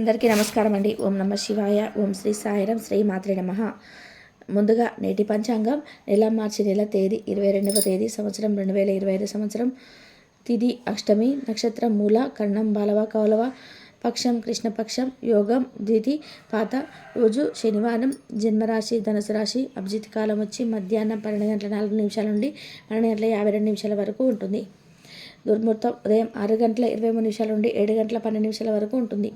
అందరికీ నమస్కారం అండి. ఓం నమ శివాయ. ఓం శ్రీ సాయిరం శ్రీ మాత్రే నమ. ముందుగా నేటి పంచాంగం. నెల మార్చి నెల తేదీ ఇరవై రెండవ తేదీ సంవత్సరం రెండు వేల ఇరవై ఐదు సంవత్సరం. తిది అష్టమి నక్షత్రం మూల కర్ణం బాలవ కౌలవ పక్షం కృష్ణపక్షం యోగం ద్వితి పాత రోజు శనివారం జన్మరాశి ధనుసు రాశి అభిజిత్ కాలం వచ్చి మధ్యాహ్నం పన్నెండు గంటల నాలుగు నిమిషాల నుండి పన్నెండు గంటల యాభై రెండు నిమిషాల వరకు ఉంటుంది. దుర్ముహూర్తం ఉదయం ఆరు గంటల ఇరవై మూడు నిమిషాల నుండి ఏడు గంటల పన్నెండు నిమిషాల వరకు ఉంటుంది.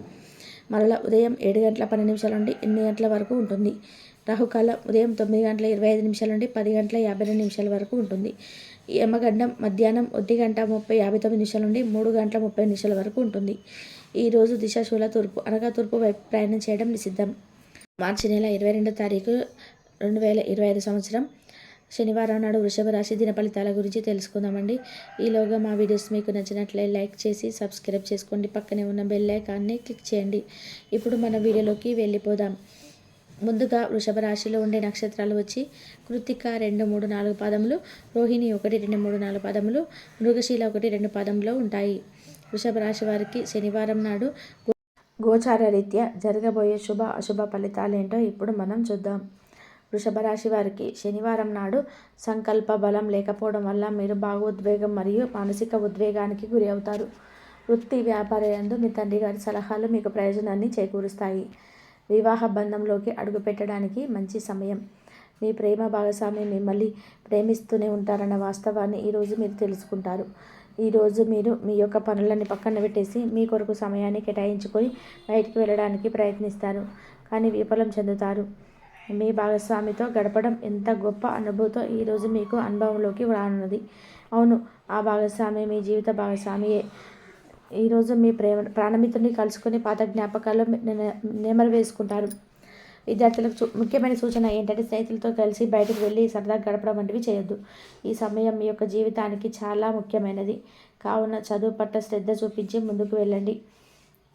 మరలా ఉదయం ఏడు గంటల పన్నెండు నిమిషాల నుండి ఎనిమిది గంటల వరకు ఉంటుంది. రాహుకాలం ఉదయం తొమ్మిది గంటల ఇరవై ఐదు నిమిషాల నుండి పది గంటల యాభై రెండు నిమిషాల వరకు ఉంటుంది. యమగండం మధ్యాహ్నం ఒంటి గంట ముప్పై యాభై తొమ్మిది నిమిషాల నుండి మూడు గంటల ముప్పై నిమిషాల వరకు ఉంటుంది. ఈరోజు దిశాశూల తూర్పు అనగా తూర్పు వైపు ప్రయాణం చేయడం నిషిద్ధం. మార్చి నెల ఇరవై రెండో తారీఖు రెండు వేల ఇరవై ఐదు సంవత్సరం. శనివారం నాడు వృషభ రాశి దిన ఫలితాల గురించి తెలుసుకుందామండి. ఈలోగా మా వీడియోస్ మీకు నచ్చినట్లే లైక్ చేసి సబ్స్క్రైబ్ చేసుకోండి. పక్కనే ఉన్న బెల్ ఐకాన్ని క్లిక్ చేయండి. ఇప్పుడు మన వీడియోలోకి వెళ్ళిపోదాం. ముందుగా వృషభ రాశిలో ఉండే నక్షత్రాలు వచ్చి కృతిక రెండు మూడు నాలుగు పదములు రోహిణి ఒకటి రెండు మూడు నాలుగు పదములు మృగశీల ఒకటి రెండు పదములో ఉంటాయి. వృషభ రాశి వారికి శనివారం నాడు గోచార రీత్యా జరగబోయే శుభ అశుభ ఫలితాలేంటో ఇప్పుడు మనం చూద్దాం. వృషభ రాశి వారికి శనివారం నాడు సంకల్ప బలం లేకపోవడం వల్ల మీరు భావోద్వేగం మరియు మానసిక ఉద్వేగానికి గురి అవుతారు. వృత్తి వ్యాపార యందు మీ తండ్రి గారి సలహాలు మీకు ప్రయోజనాన్ని చేకూరుస్తాయి. వివాహ బంధంలోకి అడుగుపెట్టడానికి మంచి సమయం. మీ ప్రేమ భాగస్వామి మిమ్మల్ని ప్రేమిస్తూనే ఉంటారన్న వాస్తవాన్ని ఈరోజు మీరు తెలుసుకుంటారు. ఈరోజు మీరు మీ యొక్క పనులని పక్కన పెట్టేసి మీ కొరకు సమయాన్ని కేటాయించుకొని బయటికి వెళ్ళడానికి ప్రయత్నిస్తారు. కానీ విఫలం చెందుతారు. మీ భాగస్వామితో గడపడం ఎంత గొప్ప అనుభూతో ఈరోజు మీకు అనుభవంలోకి రానున్నది. అవును ఆ భాగస్వామి మీ జీవిత భాగస్వామియే. ఈరోజు మీ ప్రేమ ప్రాణమిత్రుని కలుసుకొని పాత జ్ఞాపకాలు నె- నెమరు వేసుకుంటారు. విద్యార్థులకు చూ- ముఖ్యమైన సూచన ఏంటంటే స్నేహితులతో కలిసి బయటకు వెళ్ళి సరదాగా గడపడం వంటివి చేయొద్దు. ఈ సమయం మీ యొక్క జీవితానికి చాలా ముఖ్యమైనది. కావున చదువు పట్ల శ్రద్ధ చూపించి ముందుకు వెళ్ళండి.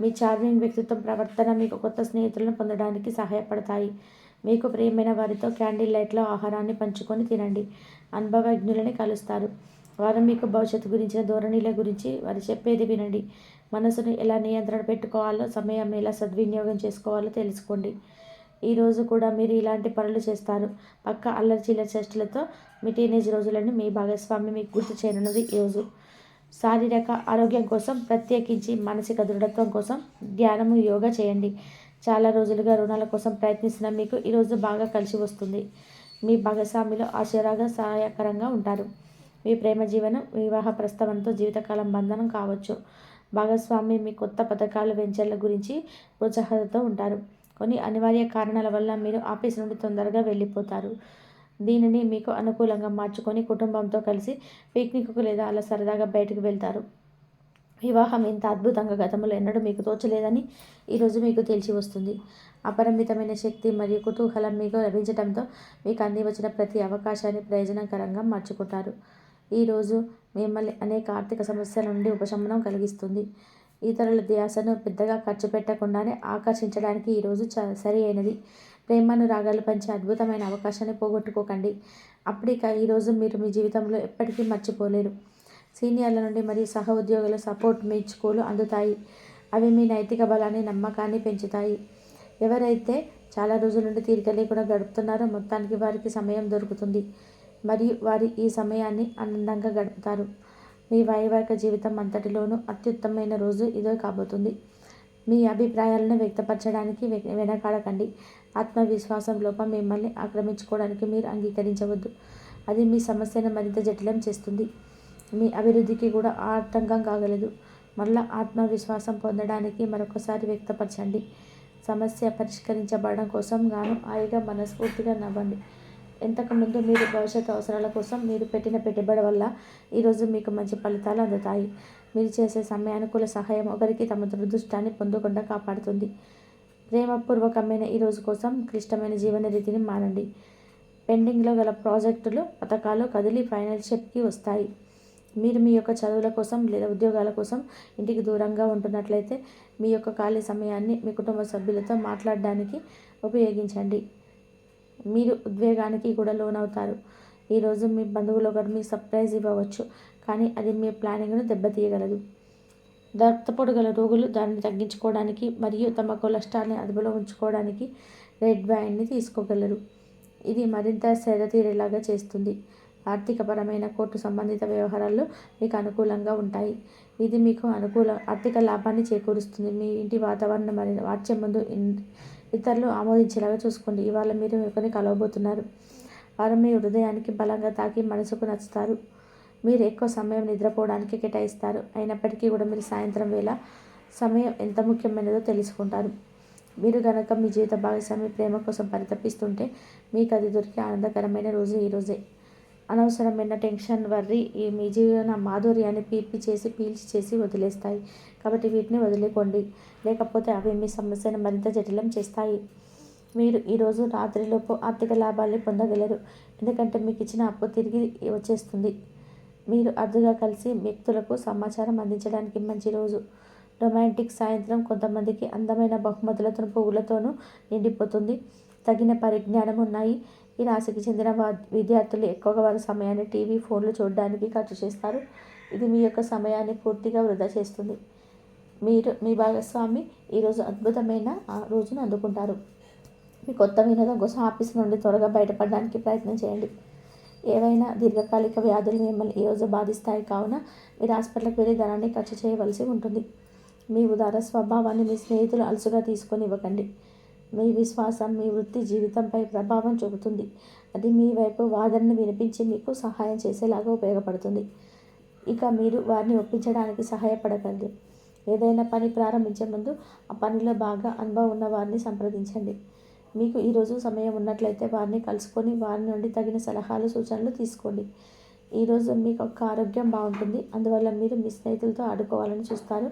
మీ చార్మింగ్ వ్యక్తిత్వం ప్రవర్తన మీకు కొత్త స్నేహితులను పొందడానికి సహాయపడతాయి. మీకు ప్రియమైన వారితో క్యాండిల్ లైట్లో ఆహారాన్ని పంచుకొని తినండి. అనుభవజ్ఞులని కలుస్తారు. వారు మీకు భవిష్యత్తు గురించిన ధోరణిల గురించి వారు చెప్పేది వినండి. మనసును ఎలా నియంత్రణ పెట్టుకోవాలో సమయం ఎలా సద్వినియోగం చేసుకోవాలో తెలుసుకోండి. ఈరోజు కూడా మీరు ఇలాంటి పనులు చేస్తారు. పక్క అల్లరి చిల్లర చేష్టలతో మీ టీనేజ్ రోజులను మీ భాగస్వామి మీకు గుర్తు చేయనున్నది ఈరోజు శారీరక ఆరోగ్యం కోసం ప్రత్యేకించి మానసిక దృఢత్వం కోసం ధ్యానము యోగా చేయండి. చాలా రోజులుగా రుణాల కోసం ప్రయత్నిస్తున్న మీకు ఈరోజు బాగా కలిసి వస్తుంది. మీ భాగస్వామిలో ఆశీర్వాద సహాయకరంగా ఉంటారు. మీ ప్రేమ జీవనం వివాహ ప్రస్తావనతో జీవితకాలం బంధనం కావచ్చు. భాగస్వామి మీ కొత్త పథకాలు వెంచర్ల గురించి ప్రోత్సాహతతో ఉంటారు. కొన్ని అనివార్య కారణాల వల్ల మీరు ఆఫీస్ నుండి తొందరగా వెళ్ళిపోతారు. దీనిని మీకు అనుకూలంగా మార్చుకొని కుటుంబంతో కలిసి పిక్నిక్కు లేదా అలా సరదాగా బయటకు వెళ్తారు. వివాహం ఇంత అద్భుతంగా గతంలో ఎన్నడూ మీకు తోచలేదని ఈరోజు మీకు తెలిసి వస్తుంది. అపరిమితమైన శక్తి మరియు కుతూహలం మీకు లభించడంతో మీకు అంది వచ్చిన ప్రతి అవకాశాన్ని ప్రయోజనకరంగా మార్చుకుంటారు. ఈరోజు మిమ్మల్ని అనేక ఆర్థిక సమస్యల నుండి ఉపశమనం కలిగిస్తుంది. ఇతరుల ధ్యాసను పెద్దగా ఖర్చు పెట్టకుండానే ఆకర్షించడానికి ఈరోజు చ సరి అయినది. ప్రేమను రాగాలు పంచే అద్భుతమైన అవకాశాన్ని పోగొట్టుకోకండి. అప్పటిక ఈరోజు మీరు మీ జీవితంలో ఎప్పటికీ మర్చిపోలేరు. సీనియర్ల నుండి మరియు సహ ఉద్యోగుల సపోర్ట్ మెచ్చుకోలు అందుతాయి. అవి మీ నైతిక బలాన్ని నమ్మకాన్ని పెంచుతాయి. ఎవరైతే చాలా రోజుల నుండి తీరిక లేకుండా గడుపుతున్నారో మొత్తానికి వారికి సమయం దొరుకుతుంది. మరియు వారి ఈ సమయాన్ని ఆనందంగా గడుపుతారు. మీ వైవాహిక జీవితం అంతటిలోనూ అత్యుత్తమైన రోజు ఇదే కాబోతుంది. మీ అభిప్రాయాలను వ్యక్తపరచడానికి వె- వెనకాడకండి. ఆత్మవిశ్వాసం లోపం మిమ్మల్ని ఆక్రమించుకోవడానికి మీరు అంగీకరించవద్దు. అది మీ సమస్యను మరింత జటిలం చేస్తుంది. మీ అభివృద్ధికి కూడా ఆటంకం కాగలదు. మళ్ళా ఆత్మవిశ్వాసం పొందడానికి మరొకసారి వ్యక్తపరచండి. సమస్య పరిష్కరించబడడం కోసం గాను హాయిగా మనస్ఫూర్తిగా నవ్వండి. ఇంతకుముందు మీరు భవిష్యత్తు అవసరాల కోసం మీరు పెట్టిన పెట్టుబడి వల్ల ఈరోజు మీకు మంచి ఫలితాలు అందుతాయి. మీరు చేసే సమయానుకూల సహాయం ఒకరికి తమ దురదృష్టాన్ని పొందకుండా కాపాడుతుంది. ప్రేమపూర్వకమైన ఈ రోజు కోసం క్లిష్టమైన జీవన రీతిని మానండి. పెండింగ్లో గల ప్రాజెక్టులు పథకాలు కదిలి ఫైనల్ స్టెప్కి వస్తాయి. మీరు మీ యొక్క చదువుల కోసం లేదా ఉద్యోగాల కోసం ఇంటికి దూరంగా ఉంటున్నట్లయితే మీ యొక్క ఖాళీ సమయాన్ని మీ కుటుంబ సభ్యులతో మాట్లాడడానికి ఉపయోగించండి. మీరు ఉద్వేగానికి కూడా లోనవుతారు. ఈరోజు మీ బంధువులు ఒకరు మీ సర్ప్రైజ్ ఇవ్వవచ్చు కానీ అది మీ ప్లానింగ్ను దెబ్బతీయగలదు. రక్తపోటు గల రోగులు దాన్ని తగ్గించుకోవడానికి మరియు తమ కొలెస్ట్రాల్ని అదుపులో ఉంచుకోవడానికి రెడ్ వైన్ని తీసుకోగలరు. ఇది మరింత సేద తీరేలాగా చేస్తుంది. ఆర్థికపరమైన కోర్టు సంబంధిత వ్యవహారాల్లో మీకు అనుకూలంగా ఉంటాయి. ఇది మీకు అనుకూల ఆర్థిక లాభాన్ని చేకూరుస్తుంది. మీ ఇంటి వాతావరణం మరియు వాచ్యం ముందు ఇతరులు ఆమోదించేలాగా చూసుకోండి. ఇవాళ మీరు ఒకరిని కలవబోతున్నారు? వారు మీ హృదయానికి బలంగా తాకి మనసుకు నచ్చుతారు. మీరు ఎక్కువ సమయం నిద్రపోవడానికి కేటాయిస్తారు. అయినప్పటికీ కూడా మీరు సాయంత్రం వేళ సమయం ఎంత ముఖ్యమైనదో తెలుసుకుంటారు. మీరు కనుక మీ జీవిత భాగస్వామి ప్రేమ కోసం పరితపిస్తుంటే మీకు అది దొరికే ఆనందకరమైన రోజు ఈరోజే అనవసరమైన టెన్షన్ వర్రీ ఈ మీ జీవన మాధుర్యాన్ని పీల్పి చేసి పీల్చి చేసి వదిలేస్తాయి. కాబట్టి వీటిని వదిలేకోండి. లేకపోతే అవి మీ సమస్యను మరింత జటిలం చేస్తాయి. మీరు ఈరోజు రాత్రిలోపు ఆర్థిక లాభాన్ని పొందగలరు. ఎందుకంటే మీకు ఇచ్చిన అప్పు తిరిగి వచ్చేస్తుంది. మీరు అరుదుగా కలిసి వ్యక్తులకు సమాచారం అందించడానికి మంచి రోజు. రొమాంటిక్ సాయంత్రం కొంతమందికి అందమైన బహుమతులతో పువ్వులతోనూ నిండిపోతుంది. తగిన పరిజ్ఞానం ఉన్నాయి. ఈ రాశికి చెందిన విద్యార్థులు ఎక్కువగా వారి సమయాన్ని టీవీ ఫోన్లు చూడడానికి ఖర్చు చేస్తారు. ఇది మీ యొక్క సమయాన్ని పూర్తిగా వృధా చేస్తుంది. మీరు మీ భాగస్వామి ఈరోజు అద్భుతమైన ఆ రోజును అందుకుంటారు. మీ కొత్త వినోదం కోసం ఆఫీస్ నుండి త్వరగా బయటపడడానికి ప్రయత్నం చేయండి. ఏవైనా దీర్ఘకాలిక వ్యాధులు మిమ్మల్ని ఈరోజు బాధిస్తాయి కావున మీరు హాస్పిటల్కి వెళ్ళి ధనాన్ని ఖర్చు చేయవలసి ఉంటుంది. మీ ఉదార స్వభావాన్ని మీ స్నేహితులు అలసుగా తీసుకొని ఇవ్వకండి. మీ విశ్వాసం మీ వృత్తి జీవితంపై ప్రభావం చూపుతుంది. అది మీ వైపు వాదనను వినిపించి మీకు సహాయం చేసేలాగా ఉపయోగపడుతుంది. ఇక మీరు వారిని ఒప్పించడానికి సహాయపడగలరు ఏదైనా పని ప్రారంభించే ముందు ఆ పనిలో బాగా అనుభవం ఉన్న వారిని సంప్రదించండి. మీకు ఈరోజు సమయం ఉన్నట్లయితే వారిని కలుసుకొని వారి నుండి తగిన సలహాలు సూచనలు తీసుకోండి. ఈరోజు మీకు ఒక ఆరోగ్యం బాగుంటుంది. అందువల్ల మీరు మీ స్నేహితులతో ఆడుకోవాలని చూస్తారు.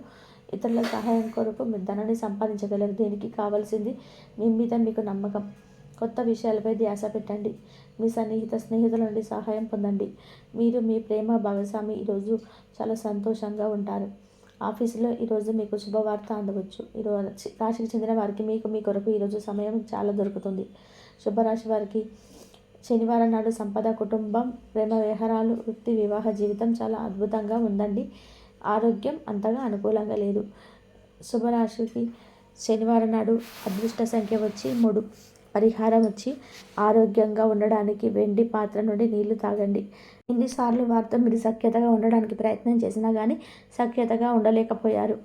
ఇతరుల సహాయం కొరకు మీరు ధనాన్ని సంపాదించగలరు. దీనికి కావాల్సింది మీ మీద మీకు నమ్మకం. కొత్త విషయాలపై ధ్యాస పెట్టండి. మీ సన్నిహిత స్నేహితుల నుండి సహాయం పొందండి. మీరు మీ ప్రేమ భాగస్వామి. ఈరోజు చాలా సంతోషంగా ఉంటారు. ఆఫీసులో ఈరోజు మీకు శుభవార్త అందవచ్చు. ఈరోజు రాశికి చెందిన వారికి మీకు మీ కొరకు ఈరోజు సమయం చాలా దొరుకుతుంది. శుభరాశి వారికి శనివారం నాడు సంపద కుటుంబం ప్రేమ వ్యవహారాలు వృత్తి వివాహ జీవితం చాలా అద్భుతంగా ఉందండి. ఆరోగ్యం అంతగా అనుకూలంగా లేదు. శుభరాశికి శనివారం నాడు అదృష్ట సంఖ్య వచ్చి మూడు. పరిహారం వచ్చి ఆరోగ్యంగా ఉండడానికి వెండి పాత్ర నుండి నీళ్ళు తాగండి. ఎన్నిసార్లు వారితో మీరు సఖ్యతగా ఉండడానికి ప్రయత్నం చేసినా కానీ సఖ్యతగా ఉండలేకపోయారు.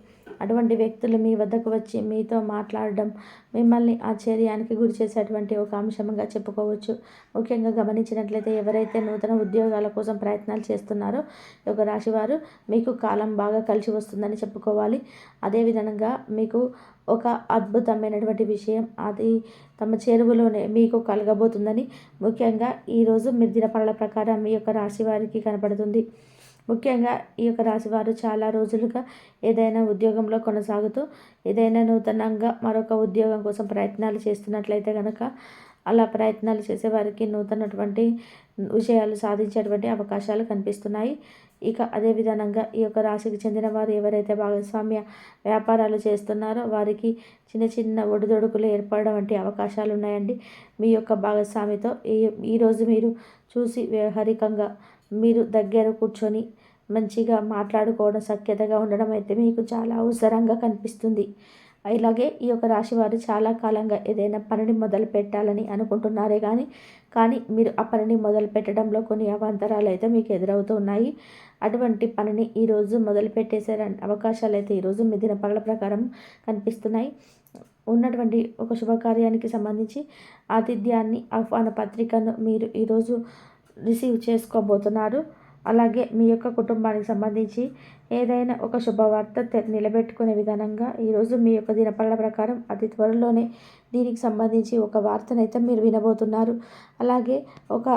అటువంటి వ్యక్తులు మీ వద్దకు వచ్చి మీతో మాట్లాడడం మిమ్మల్ని ఆశ్చర్యానికి గురి చేసేటువంటి ఒక అంశంగా చెప్పుకోవచ్చు. ముఖ్యంగా గమనించినట్లయితే ఎవరైతే నూతన ఉద్యోగాల కోసం ప్రయత్నాలు చేస్తున్నారో ఒక రాశివారు మీకు కాలం బాగా కలిసి వస్తుందని చెప్పుకోవాలి. అదేవిధంగా మీకు ఒక అద్భుతమైనటువంటి విషయం అది తమ చేరువలోనే మీకు కలగబోతుందని ముఖ్యంగా ఈరోజు మీరు దినపడల ప్రకారం మీ యొక్క రాశి వారికి కనపడుతుంది. ముఖ్యంగా ఈ యొక్క రాశివారు చాలా రోజులుగా ఏదైనా ఉద్యోగంలో కొనసాగుతూ ఏదైనా నూతనంగా మరొక ఉద్యోగం కోసం ప్రయత్నాలు చేస్తున్నట్లయితే కనుక అలా ప్రయత్నాలు చేసేవారికి నూతనటువంటి విషయాలు సాధించేటువంటి అవకాశాలు కనిపిస్తున్నాయి. ఇక అదే విధంగా ఈ యొక్క రాశికి చెందిన వారు ఎవరైతే భాగస్వామ్య వ్యాపారాలు చేస్తున్నారో వారికి చిన్న చిన్న ఒడిదొడుకులు ఏర్పడడం వంటి అవకాశాలు ఉన్నాయండి మీ యొక్క భాగస్వామితో ఈ ఈరోజు మీరు చూసి వ్యవహారికంగా మీరు దగ్గర కూర్చొని మంచిగా మాట్లాడుకోవడం సఖ్యతగా ఉండడం అయితే మీకు చాలా అవసరంగా కనిపిస్తుంది. ఇలాగే ఈ యొక్క రాశి వారు చాలా కాలంగా ఏదైనా పనిని మొదలు పెట్టాలని అనుకుంటున్నారే కానీ కానీ మీరు ఆ పనిని మొదలు పెట్టడంలో కొన్ని అవాంతరాలు అయితే మీకు ఎదురవుతున్నాయి అటువంటి పనిని ఈరోజు మొదలు పెట్టేసే అవకాశాలు అయితే ఈరోజు మీ దినపగల ప్రకారం కనిపిస్తున్నాయి. ఉన్నటువంటి ఒక శుభకార్యానికి సంబంధించి ఆతిథ్యాన్ని ఆహ్వాన పత్రికను మీరు ఈరోజు రిసీవ్ చేసుకోబోతున్నారు. అలాగే మీ యొక్క కుటుంబానికి సంబంధించి ఏదైనా ఒక శుభవార్త నిలబెట్టుకునే విధానంగా ఈరోజు మీ యొక్క దినపళ్ళ ప్రకారం అతి త్వరలోనే దీనికి సంబంధించి ఒక వార్తనైతే మీరు వినబోతున్నారు. అలాగే ఒక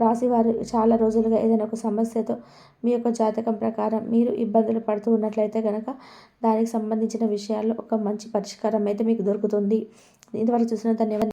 రాశివారు చాలా రోజులుగా ఏదైనా ఒక సమస్యతో మీ యొక్క జాతకం ప్రకారం మీరు ఇబ్బందులు పడుతూ ఉన్నట్లయితే కనుక దానికి సంబంధించిన విషయాల్లో ఒక మంచి పరిష్కారం అయితే మీకు దొరుకుతుంది. ఇంతవరకు చూసిన ధన్యవాదాలు.